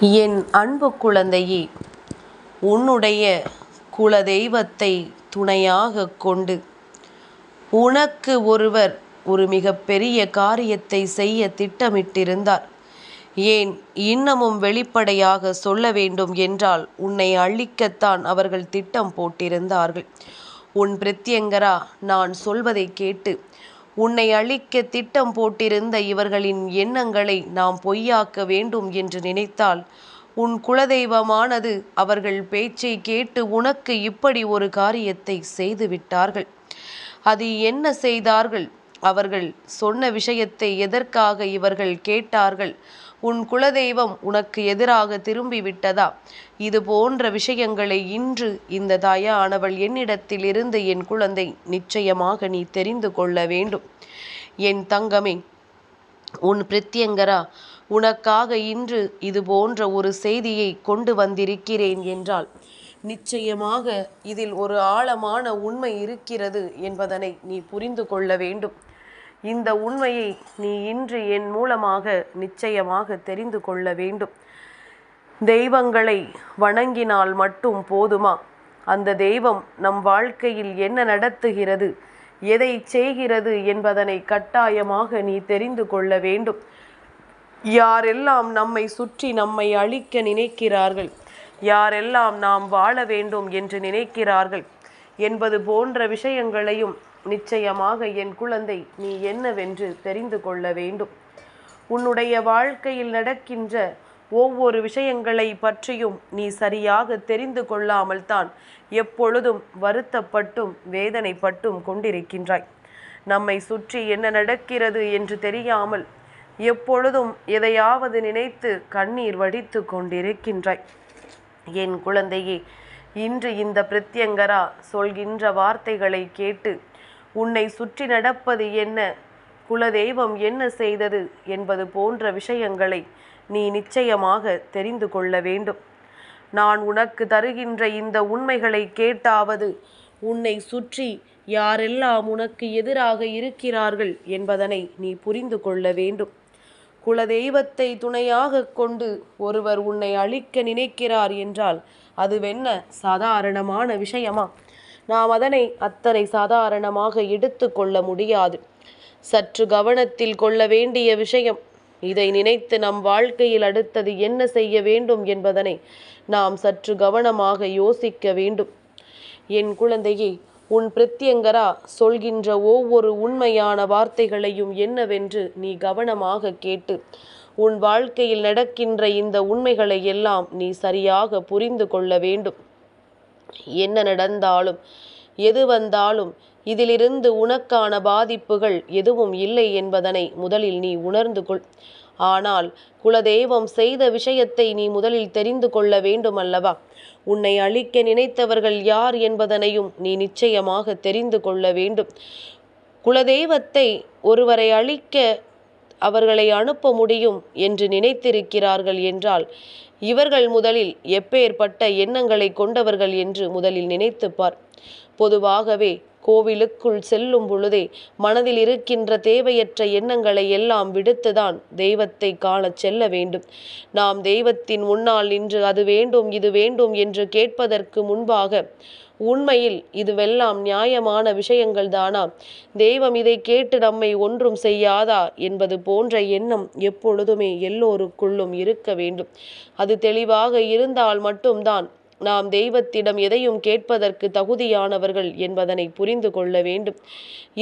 என் அன்பு குழந்தையே உன்னுடைய குலதெய்வத்தை துணையாகக் கொண்டு உனக்கு ஒருவர் ஒரு மிகப்பெரிய காரியத்தை செய்ய திட்டமிட்டிருந்தார். ஏன் இன்னமும் வெளிப்படையாக சொல்ல வேண்டும் என்றால் உன்னை அழிக்கத்தான் அவர்கள் திட்டம் போட்டிருந்தார்கள். உன் பிரத்யங்கரா நான் சொல்வதை கேட்டு உன்னை அழிக்க திட்டம் போட்டிருந்த இவர்களின் எண்ணங்களை நாம் பொய்யாக்க வேண்டும் என்று நினைத்தால் உன் குலதெய்வமானது அவர்கள் பேச்சை கேட்டு உனக்கு இப்படி ஒரு காரியத்தை செய்து விட்டார்கள் அது என்ன செய்தார்கள்? அவர்கள் சொன்ன விஷயத்தை எதற்காக இவர்கள் கேட்டார்கள்? உன் குலதெய்வம் உனக்கு எதிராக திரும்பி விட்டதா இது போன்ற விஷயங்களை இன்று இந்த தாயானவள் என்னிடத்தில் இருந்து என் குழந்தை நிச்சயமாக நீ தெரிந்து கொள்ள வேண்டும். என் தங்கமே உன் பிரத்யங்கரா உனக்காக இன்று இது போன்ற ஒரு செய்தியை கொண்டு வந்திருக்கிறேன் என்றால் நிச்சயமாக இதில் ஒரு ஆழமான உண்மை இருக்கிறது என்பதனை நீ புரிந்து கொள்ள வேண்டும். இந்த உண்மையை நீ இன்று என் மூலமாக நிச்சயமாக தெரிந்து கொள்ள வேண்டும். தெய்வங்களை வணங்கினால் மட்டும் போதுமா? அந்த தெய்வம் நம் வாழ்க்கையில் என்ன நடத்துகிறது? எதை செய்கிறது என்பதனை கட்டாயமாக நீ தெரிந்து கொள்ள வேண்டும். யாரெல்லாம் நம்மை சுற்றி நம்மை அழிக்க நினைக்கிறார்கள்? யாரெல்லாம் நாம் வாழ வேண்டும் என்று நினைக்கிறார்கள்? என்பது போன்ற விஷயங்களையும் நிச்சயமாக என் குழந்தை நீ என்னவென்று தெரிந்து கொள்ள வேண்டும். உன்னுடைய வாழ்க்கையில் நடக்கின்ற ஒவ்வொரு விஷயங்களை பற்றியும் நீ சரியாக தெரிந்து கொள்ளாமல் தான் எப்பொழுதும் வருத்தப்பட்டும் வேதனைப்பட்டும் கொண்டிருக்கின்றாய். நம்மை சுற்றி என்ன நடக்கிறது என்று தெரியாமல் எப்பொழுதும் எதையாவது நினைத்து கண்ணீர் வடித்து கொண்டிருக்கின்றாய். என் குழந்தையே இன்று இந்த பிரத்யங்கரா சொல்கின்ற வார்த்தைகளை கேட்டு உன்னை சுற்றி நடப்பது என்ன? குலதெய்வம் என்ன செய்தது என்பது போன்ற விஷயங்களை நீ நிச்சயமாக தெரிந்து கொள்ள வேண்டும். நான் உனக்கு தருகின்ற இந்த உண்மைகளை கேட்டாவது உன்னை சுற்றி யாரெல்லாம் உனக்கு எதிராக இருக்கிறார்கள் என்பதனை நீ புரிந்து கொள்ள வேண்டும். குலதெய்வத்தை துணையாக கொண்டு ஒருவர் உன்னை அழிக்க நினைக்கிறார் என்றால் அதுவென்ன சாதாரணமான விஷயமா? நாம் அதனை அத்தனை சாதாரணமாக எடுத்து கொள்ள முடியாது. சற்று கவனத்தில் கொள்ள வேண்டிய விஷயம் இதை நினைத்து நம் வாழ்க்கையில் அடுத்தது என்ன செய்ய வேண்டும் என்பதனை நாம் சற்று கவனமாக யோசிக்க வேண்டும். என் குழந்தையே உன் பிரத்யங்கரா சொல்கின்ற ஒவ்வொரு உண்மையான வார்த்தைகளையும் என்னவென்று நீ கவனமாக கேட்டு உன் வாழ்க்கையில் நடக்கின்ற இந்த உண்மைகளை எல்லாம் நீ சரியாக புரிந்து கொள்ள வேண்டும். என்ன நடந்தாலும் எது வந்தாலும் இதிலிருந்து உனக்கான பாதிப்புகள் எதுவும் இல்லை என்பதனை முதலில் நீ உணர்ந்து கொள். ஆனால் குலதெய்வம் செய்த விஷயத்தை நீ முதலில் தெரிந்து கொள்ள வேண்டும் அல்லவா உன்னை அழிக்க நினைத்தவர்கள் யார் என்பதனையும் நீ நிச்சயமாக தெரிந்து கொள்ள வேண்டும். குலதெய்வத்தை ஒருவரை அழிக்க அவர்களை அனுப்ப முடியும் என்று நினைத்திருக்கிறார்கள் என்றால் இவர்கள் முதலில் எப்பேற்பட்ட எண்ணங்களை கொண்டவர்கள் என்று முதலில் நினைத்துப்பார். பொதுவாகவே கோவிலுக்குள் செல்லும் பொழுதே மனதில் இருக்கின்ற தேவையற்ற எண்ணங்களை எல்லாம் விடுத்துதான் தெய்வத்தை காணச் செல்ல வேண்டும். நாம் தெய்வத்தின் முன்னால் நின்று அது வேண்டும் இது வேண்டும் என்று கேட்பதற்கு முன்பாக உண்மையில் இதுவெல்லாம் நியாயமான விஷயங்கள் தானா தெய்வம் இதை கேட்டு நம்மை ஒன்றும் செய்யாதா? என்பது போன்ற எண்ணம் எப்பொழுதுமே எல்லோருக்குள்ளும் இருக்க வேண்டும். அது தெளிவாக இருந்தால் மட்டும்தான் நாம் தெய்வத்திடம் எதையும் கேட்பதற்கு தகுதியானவர்கள் என்பதனை புரிந்து கொள்ள வேண்டும்.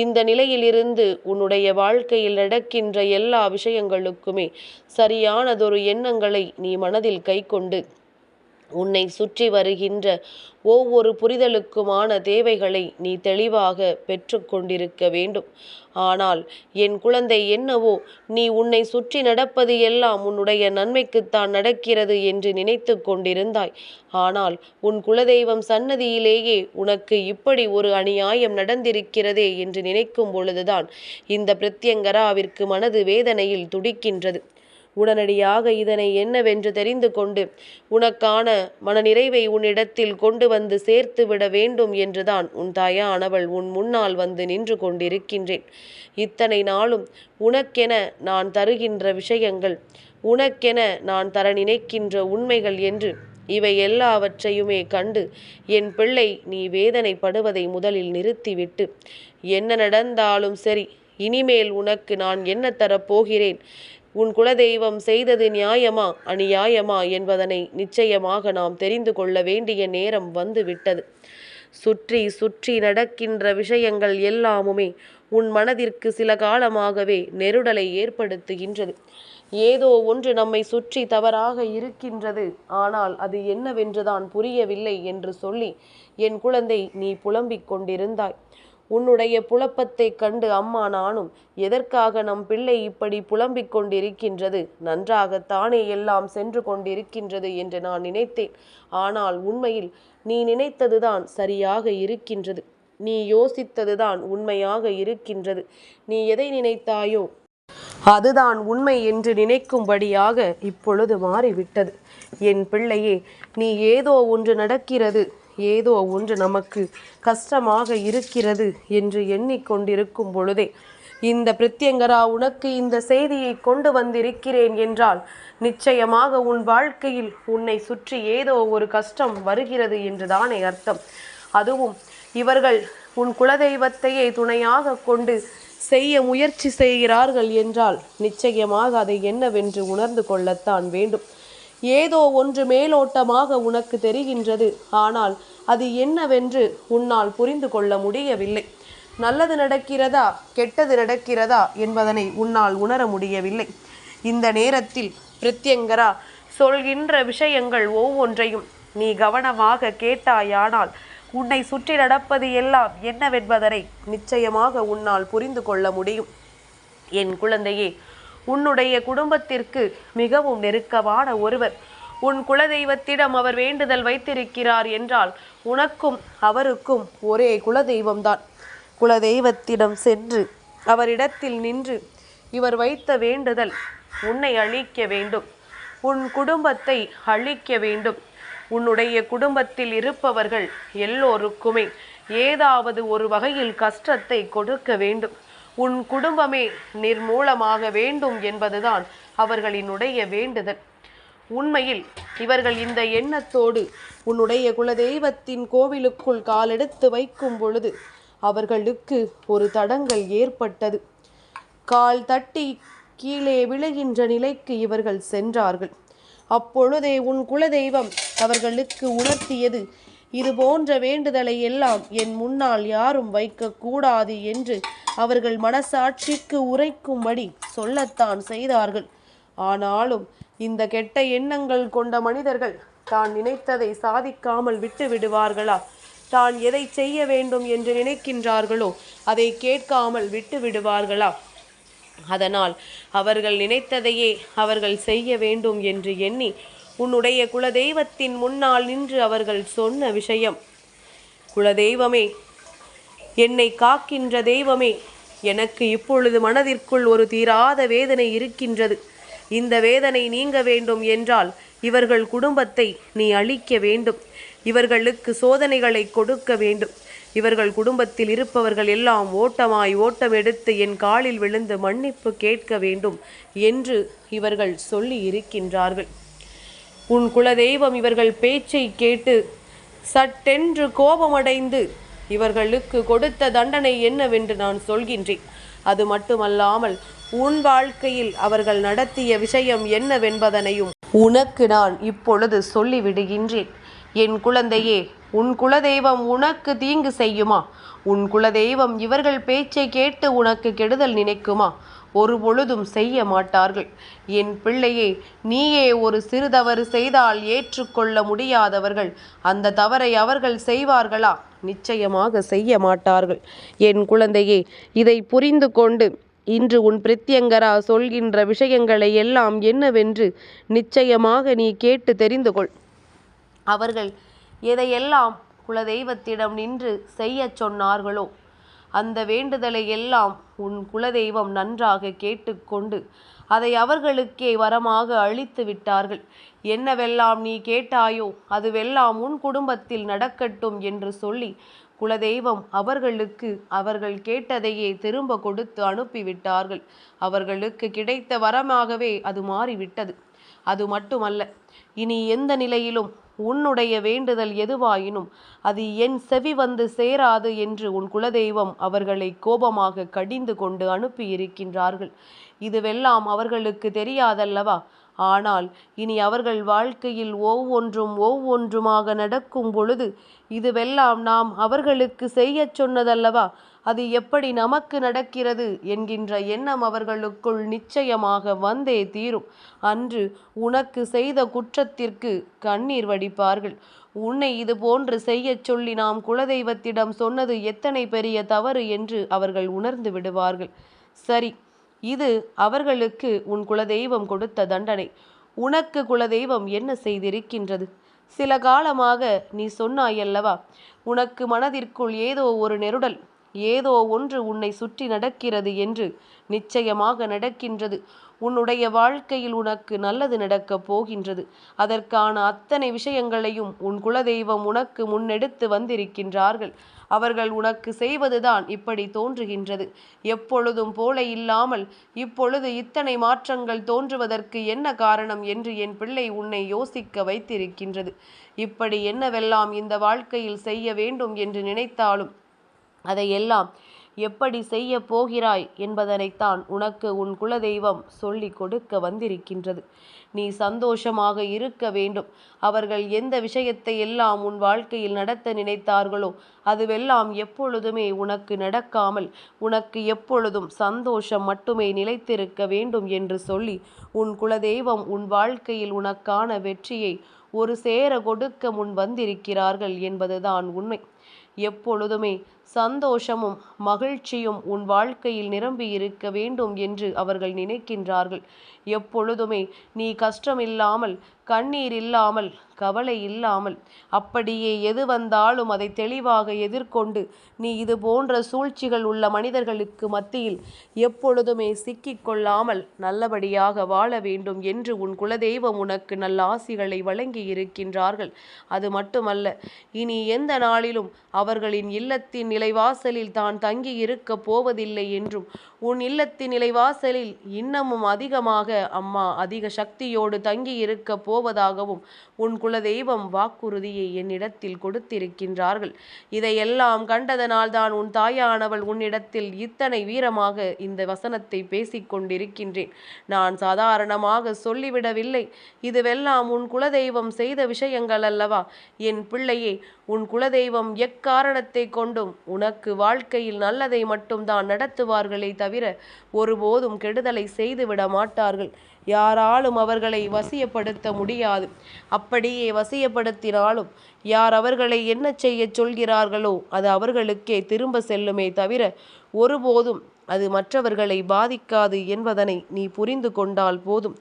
இந்த நிலையிலிருந்து உன்னுடைய வாழ்க்கையில் நடக்கின்ற எல்லா விஷயங்களுக்குமே சரியானதொரு எண்ணங்களை நீ மனதில் கைக்கொண்டு உன்னை சுற்றி வருகின்ற ஒவ்வொரு புரிதலுக்குமான தேவைகளை நீ தெளிவாக பெற்றுக்கொண்டிருக்க வேண்டும். ஆனால் என் குழந்தை என்னவோ நீ உன்னை சுற்றி நடப்பது எல்லாம் உன்னுடைய நன்மைக்குத்தான் நடக்கிறது என்று நினைத்து கொண்டிருந்தாய். ஆனால் உன் குலதெய்வம் சன்னதியிலேயே உனக்கு இப்படி ஒரு அநியாயம் நடந்திருக்கிறதே என்று நினைக்கும் பொழுதுதான் இந்த பிரத்யங்கராவிற்கு மனது வேதனையில் துடிக்கின்றது. உடனடியாக இதனை என்னவென்று தெரிந்து கொண்டு உனக்கான மனநிறைவை உன்னிடத்தில் கொண்டு வந்து சேர்த்து விட வேண்டும் என்றுதான் உன் தாயானவள் உன் முன்னால் வந்து நின்று கொண்டிருக்கின்றேன். இத்தனை நாளும் உனக்கென நான் தருகின்ற விஷயங்கள் உனக்கென நான் தர நினைக்கின்ற உண்மைகள் என்று இவை எல்லாவற்றையுமே கண்டு என் பிள்ளை நீ வேதனைப்படுவதை முதலில் நிறுத்திவிட்டு என்ன நடந்தாலும் சரி இனிமேல் உனக்கு நான் என்ன தரப்போகிறேன்? உன் குலதெய்வம் செய்தது நியாயமா? அநியாயமா? என்பதனை நிச்சயமாக நாம் தெரிந்து கொள்ள வேண்டிய நேரம் வந்து விட்டது சுற்றி சுற்றி நடக்கின்ற விஷயங்கள் எல்லாமுமே உன் மனதிற்கு சில காலமாகவே நெருடலை ஏற்படுத்துகின்றது. ஏதோ ஒன்று நம்மை சுற்றி தவறாக இருக்கின்றது. ஆனால் அது என்னவென்றுதான் புரியவில்லை என்று சொல்லி என் குழந்தை நீ புலம்பிக் கொண்டிருந்தாய். உன்னுடைய புலப்பத்தைக் கண்டு அம்மா நானும் எதற்காக நம் பிள்ளை இப்படி புலம்பிக் கொண்டிருக்கின்றது? நன்றாகத்தானே எல்லாம் சென்று கொண்டிருக்கின்றது என்று நான் நினைத்தேன். ஆனால் உண்மையில் நீ நினைத்ததுதான் சரியாக இருக்கின்றது. நீ யோசித்ததுதான் உண்மையாக இருக்கின்றது. நீ எதை நினைத்தாயோ அதுதான் உண்மை என்று நினைக்கும்படியாக இப்பொழுது மாறிவிட்டது. என் பிள்ளையே நீ ஏதோ ஒன்று நடக்கிறது. ஏதோ ஒன்று நமக்கு கஷ்டமாக இருக்கிறது என்று எண்ணிக்கொண்டிருக்கும் பொழுதே இந்த பிரித்யங்கரா உனக்கு இந்த செய்தியை கொண்டு வந்திருக்கிறேன் என்றால் நிச்சயமாக உன் வாழ்க்கையில் உன்னை சுற்றி ஏதோ ஒரு கஷ்டம் வருகிறது என்றுதானே அர்த்தம். அதுவும் இவர்கள் உன் குலதெய்வத்தையே துணையாக கொண்டு செய்ய முயற்சி செய்கிறார்கள் என்றால் நிச்சயமாக அதை என்னவென்று உணர்ந்து கொள்ளத்தான் வேண்டும். ஏதோ ஒன்று மேலோட்டமாக உனக்கு தெரிகின்றது. ஆனால் அது என்னவென்று உன்னால் புரிந்து கொள்ள முடியவில்லை. நல்லது நடக்கிறதா கெட்டது நடக்கிறதா என்பதனை உன்னால் உணர முடியவில்லை. இந்த நேரத்தில் பிரித்யங்கரா சொல்கின்ற விஷயங்கள் ஒவ்வொன்றையும் நீ கவனமாக கேட்டாயானால் உன்னை சுற்றி நடப்பது எல்லாம் என்னவென்பதனை நிச்சயமாக உன்னால் புரிந்து கொள்ள முடியும். என் குழந்தையே உன்னுடைய குடும்பத்திற்கு மிகவும் நெருக்கமான ஒருவர். உன் குலதெய்வத்திடம் அவர் வேண்டுதல் வைத்திருக்கிறார் என்றால் உனக்கும் அவருக்கும் ஒரே குலதெய்வம்தான். குலதெய்வத்திடம் சென்று அவரிடத்தில் நின்று இவர் வைத்த வேண்டுதல் உன்னை அழிக்க வேண்டும். உன் குடும்பத்தை அழிக்க வேண்டும். உன்னுடைய குடும்பத்தில் இருப்பவர்கள் எல்லோருக்குமே ஏதாவது ஒரு வகையில் கஷ்டத்தை கொடுக்க வேண்டும். உன் குடும்பமே நிர்மூலமாக வேண்டும் என்பதுதான் அவர்களினுடைய வேண்டுதல். உண்மையில் இவர்கள் இந்த எண்ணத்தோடு உன்னுடைய குலதெய்வத்தின் கோவிலுக்குள் காலெடுத்து வைக்கும் பொழுது அவர்களுக்கு ஒரு தடங்கள் ஏற்பட்டது. கால் தட்டி கீழே விழுகின்ற நிலைக்கு இவர்கள் சென்றார்கள். அப்பொழுதே உன் குலதெய்வம் அவர்களுக்கு உணர்த்தியது இது போன்ற வேண்டுதலை எல்லாம் என் முன்னால் யாரும் வைக்கக்கூடாது என்று அவர்கள் மனசாட்சிக்கு உரைக்கும்படி சொல்லத்தான் செய்தார்கள். ஆனாலும் இந்த கெட்ட எண்ணங்கள் கொண்ட மனிதர்கள் தான் நினைத்ததை சாதிக்காமல் விட்டு விடுவார்களா? தான் எதை செய்ய வேண்டும் என்று நினைக்கின்றார்களோ அதை கேட்காமல் விட்டு விடுவார்களா? அதனால் அவர்கள் நினைத்ததையே அவர்கள் செய்ய வேண்டும் என்று எண்ணி உன்னுடைய குலதெய்வத்தின் முன்னால் நின்று அவர்கள் சொன்ன விஷயம் குலதெய்வமே என்னை காக்கின்ற தெய்வமே எனக்கு இப்பொழுது மனதிற்குள் ஒரு தீராத வேதனை இருக்கின்றது. இந்த வேதனை நீங்க வேண்டும் என்றால் இவர்கள் குடும்பத்தை நீ அழிக்க வேண்டும். இவர்களுக்கு சோதனைகளை கொடுக்க வேண்டும். இவர்கள் குடும்பத்தில் இருப்பவர்கள் எல்லாம் ஓட்டமாய் ஓட்டம் எடுத்து என் காலில் விழுந்து மன்னிப்பு கேட்க வேண்டும் என்று இவர்கள் சொல்லி இருக்கின்றார்கள். உன் குலதெய்வம் இவர்கள் பேச்சை கேட்டு சட்டென்று கோபமடைந்து இவர்களுக்கு கொடுத்த தண்டனை என்னவென்று நான் சொல்கின்றேன். அது மட்டுமல்லாமல் உன் வாழ்க்கையில் அவர்கள் நடத்திய விஷயம் என்னவென்பதனையும் உனக்கு நான் இப்பொழுது சொல்லிவிடுகின்றேன். என் குழந்தையே உன் குலதெய்வம் உனக்கு தீங்கு செய்யுமா? உன் குலதெய்வம் இவர்கள் பேச்சை கேட்டு உனக்கு கெடுதல் நினைக்குமா? ஒரு பொழுதும் செய்ய மாட்டார்கள். என் பிள்ளையே நீயே ஒரு சிறு தவறு செய்தால் ஏற்றுக்கொள்ள முடியாதவர்கள். அந்த தவறை அவர்கள் செய்வார்களா? நிச்சயமாக செய்ய மாட்டார்கள். என் குழந்தையே இதை புரிந்து கொண்டு இன்று உன் பிரித்யங்கரா சொல்கின்ற விஷயங்களை எல்லாம் என்னவென்று நிச்சயமாக நீ கேட்டு தெரிந்து கொள். அவர்கள் எதையெல்லாம் குலதெய்வத்திடம் நின்று செய்யச் சொன்னார்களோ அந்த வேண்டுதலை எல்லாம் உன் குலதெய்வம் நன்றாக கேட்டுக்கொண்டு அதை அவர்களுக்கே வரமாக அளித்து விட்டார்கள். என்னவெல்லாம் நீ கேட்டாயோ அதுவெல்லாம் உன் குடும்பத்தில் நடக்கட்டும் என்று சொல்லி குலதெய்வம் அவர்களுக்கு அவர்கள் கேட்டதையே திரும்ப கொடுத்து அனுப்பிவிட்டார்கள். அவர்களுக்கு கிடைத்த வரமாகவே அது மாறிவிட்டது. அது மட்டுமல்ல இனி எந்த நிலையிலும் உன்னுடைய வேண்டுதல் எதுவாயினும் அது என் செவி வந்து சேராது என்று உன் குலதெய்வம் அவர்களை கோபமாக கடிந்து கொண்டு அனுப்பியிருக்கின்றார்கள். இதுவெல்லாம் அவர்களுக்கு தெரியாதல்லவா? ஆனால் இனி அவர்கள் வாழ்க்கையில் ஒவ்வொன்றும் ஒவ்வொன்றுமாக நடக்கும் பொழுது இதுவெல்லாம் நாம் அவர்களுக்கு செய்யச் சொன்னதல்லவா? அது எப்படி நமக்கு நடக்கிறது என்கின்ற எண்ணம் அவர்களுக்குள் நிச்சயமாக வந்தே தீரும். அன்று உனக்கு செய்த குற்றத்திற்கு கண்ணீர் வடிப்பார்கள். உன்னை இது போன்று செய்யச் சொல்லி நாம் குலதெய்வத்திடம் சொன்னது எத்தனை பெரிய தவறு என்று அவர்கள் உணர்ந்து விடுவார்கள். சரி இது அவர்களுக்கு உன் குலதெய்வம் கொடுத்த தண்டனை. உனக்கு குலதெய்வம் என்ன செய்திருக்கின்றது? சில காலமாக நீ சொன்னாயல்லவா? உனக்கு மனதிற்குள் ஏதோ ஒரு நெருடல் ஏதோ ஒன்று உன்னை சுற்றி நடக்கிறது என்று நிச்சயமாக நடக்கின்றது. உன்னுடைய வாழ்க்கையில் உனக்கு நல்லது நடக்கப் போகின்றது. அதற்கான அத்தனை விஷயங்களையும் உன் குலதெய்வம் உனக்கு முன்னெடுத்து வந்திருக்கின்றார்கள். அவர்கள் உனக்கு செய்வதுதான் இப்படி தோன்றுகின்றது. எப்பொழுதும் போல இல்லாமல் இப்பொழுது இத்தனை மாற்றங்கள் தோன்றுவதற்கு என்ன காரணம் என்று என் பிள்ளை உன்னை யோசிக்க வைத்திருக்கின்றது. இப்படி என்னவெல்லாம் இந்த வாழ்க்கையில் செய்ய வேண்டும் என்று நினைத்தாலும் அதையெல்லாம் எப்படி செய்ய போகிறாய் என்பதனைத்தான் உனக்கு உன் குலதெய்வம் சொல்லி கொடுக்க வந்திருக்கின்றது. நீ சந்தோஷமாக இருக்க வேண்டும். அவர்கள் எந்த விஷயத்தை எல்லாம் உன் வாழ்க்கையில் நடத்த நினைத்தார்களோ அதுவெல்லாம் எப்பொழுதுமே உனக்கு நடக்காமல் உனக்கு எப்பொழுதும் சந்தோஷம் மட்டுமே நிலைத்திருக்க வேண்டும் என்று சொல்லி உன் குலதெய்வம் உன் வாழ்க்கையில் உனக்கான வெற்றியை ஒரு சேர கொடுக்க முன் வந்திருக்கிறார்கள் என்பதுதான் உண்மை. எப்பொழுதுமே சந்தோஷமும் மகிழ்ச்சியும் உன் வாழ்க்கையில் நிரம்பி இருக்க வேண்டும் என்று அவர்கள் நினைக்கின்றார்கள். எப்பொழுதுமே. நீ கஷ்டம் இல்லாமல் கண்ணீர் இல்லாமல் கவலை இல்லாமல் அப்படியே எது வந்தாலும் அதை தெளிவாக எதிர்கொண்டு நீ இது போன்ற சூழ்ச்சிகள் உள்ள மனிதர்களுக்கு மத்தியில் எப்பொழுதுமே சிக்கிக்கொள்ளாமல் நல்லபடியாக வாழ வேண்டும் என்று உன் குலதெய்வம் உனக்கு நல்ல ஆசிகளை வழங்கி இருக்கின்றார்கள். அது மட்டுமல்ல இனி எந்த நாளிலும் அவர்களின் இல்லத்தின் நிலைவாசலில் தான் தங்கி இருக்கப் போவதில்லை என்றும் உன் இல்லத்தின் நிலைவாசலில் இன்னமும் அதிகமாக அம்மா அதிக சக்தியோடு தங்கி இருக்க போவதாகவும் உன் குலதெய்வம் வாக்குறுதியை என்னிடத்தில் கொடுத்திருக்கின்றார்கள். இதையெல்லாம் கண்டதனால் தான் உன் தாயானவள் உன்னிடத்தில் இத்தனை வீரமாக இந்த வசனத்தை பேசிக் கொண்டிருக்கின்றேன். நான் சாதாரணமாக சொல்லிவிடவில்லை. இதுவெல்லாம் உன் குலதெய்வம் செய்த விஷயங்கள் அல்லவா? என் பிள்ளையே உன் குலதெய்வம் எக்காரணத்தை கொண்டும் உனக்கு வாழ்க்கையில் நல்லதை மட்டும்தான் நடத்துவார்களே தவிர ஒருபோதும் கெடுதலை செய்துவிட மாட்டார்கள் யாராலும் அவர்களை வசியப்படுத்த முடியாது. அப்படியே வசியப்படுத்தினாலும் யார் அவர்களை என்ன செய்ய சொல்கிறார்களோ அது அவர்களுக்கே திரும்ப செல்லுமே தவிர ஒருபோதும் அது மற்றவர்களை பாதிக்காது என்பதனை நீ புரிந்து கொண்டால் போதும்.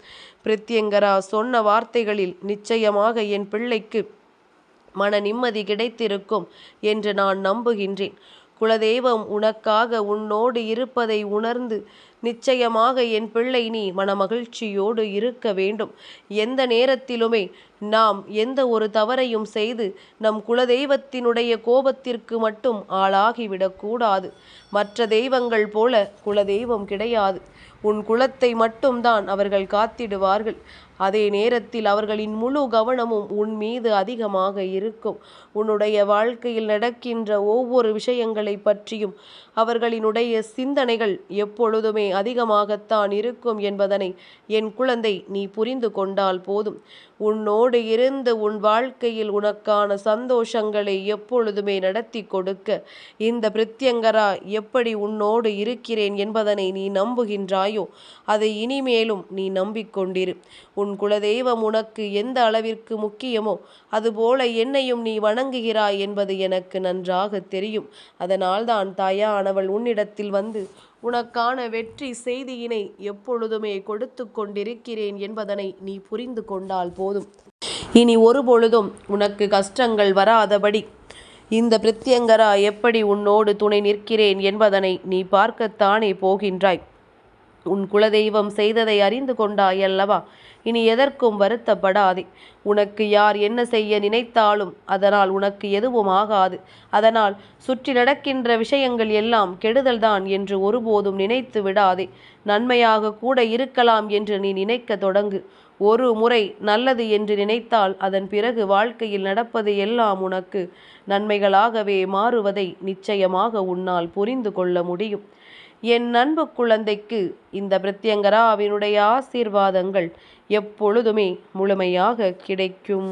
பிரித்யங்கரா சொன்ன வார்த்தைகளில் நிச்சயமாக என் பிள்ளைக்கு மன நிம்மதி கிடைத்திருக்கும் என்று நான் நம்புகின்றேன். குலதெய்வம் உனக்காக உன்னோடு இருப்பதை உணர்ந்து நிச்சயமாக என் பிள்ளை நீ மனமகிழ்ச்சியோடு இருக்க வேண்டும். எந்த நேரத்திலுமே நாம் எந்த ஒரு தவறையும் செய்து நம் குலதெய்வத்தினுடைய கோபத்திற்கு மட்டும் ஆளாகிவிடக்கூடாது மற்ற தெய்வங்கள் போல குலதெய்வம் கிடையாது. உன் குலத்தை மட்டும்தான் அவர்கள் காத்திடுவார்கள். அதே நேரத்தில் அவர்களின் முழு கவனமும் உன் மீது அதிகமாக இருக்கும். உன்னுடைய வாழ்க்கையில் நடக்கின்ற ஒவ்வொரு விஷயங்களை பற்றியும் அவர்களினுடைய சிந்தனைகள் எப்பொழுதுமே அதிகமாகத்தான் இருக்கும் என்பதனை என் குழந்தை நீ புரிந்து கொண்டால் போதும். உன்னோடு இருந்து உன் வாழ்க்கையில் உனக்கான சந்தோஷங்களை எப்பொழுதுமே நடத்தி கொடுக்க. இந்த பிரித்யங்கரா எப்படி உன்னோடு இருக்கிறேன் என்பதனை நீ நம்புகின்றாயோ அதை இனிமேலும் நீ நம்பிக்கொண்டிரு. உன் குலதெய்வம் உனக்கு எந்த அளவிற்கு முக்கியமோ அதுபோல என்னையும் நீ வணங்குகிறாய் என்பது எனக்கு நன்றாக தெரியும். அதனால்தான் தாயானவள் உன்னிடத்தில் வந்து உனக்கான வெற்றி செய்தியினை எப்பொழுதுமே கொடுத்து கொண்டிருக்கிறேன் என்பதனை நீ புரிந்து கொண்டால் போதும். இனி ஒரு பொழுதும் உனக்கு கஷ்டங்கள் வராதபடி இந்த பிரத்யங்கரா எப்படி உன்னோடு துணை நிற்கிறேன் என்பதனை நீ பார்க்கத்தானே போகின்றாய். உன் குலதெய்வம் செய்ததை அறிந்து கொண்டாய் அல்லவா இனி எதற்கும் வருத்தப்படாதே. உனக்கு யார் என்ன செய்ய நினைத்தாலும் அதனால் உனக்கு எதுவும் ஆகாது. அதனால் சுற்றி நடக்கின்ற விஷயங்கள் எல்லாம் கெடுதல்தான் என்று ஒருபோதும் நினைத்து விடாதே. நன்மையாக கூட இருக்கலாம் என்று நீ நினைக்க தொடங்கு. ஒரு முறை நல்லது என்று நினைத்தால் அதன் பிறகு வாழ்க்கையில் நடப்பது எல்லாம் உனக்கு நன்மைகளாகவே மாறுவதை நிச்சயமாக உன்னால் புரிந்து கொள்ள முடியும். என் அன்பு குழந்தைக்கு இந்த பிரத்யங்கராவினுடைய ஆசீர்வாதங்கள் எப்பொழுதுமே முழுமையாக கிடைக்கும்.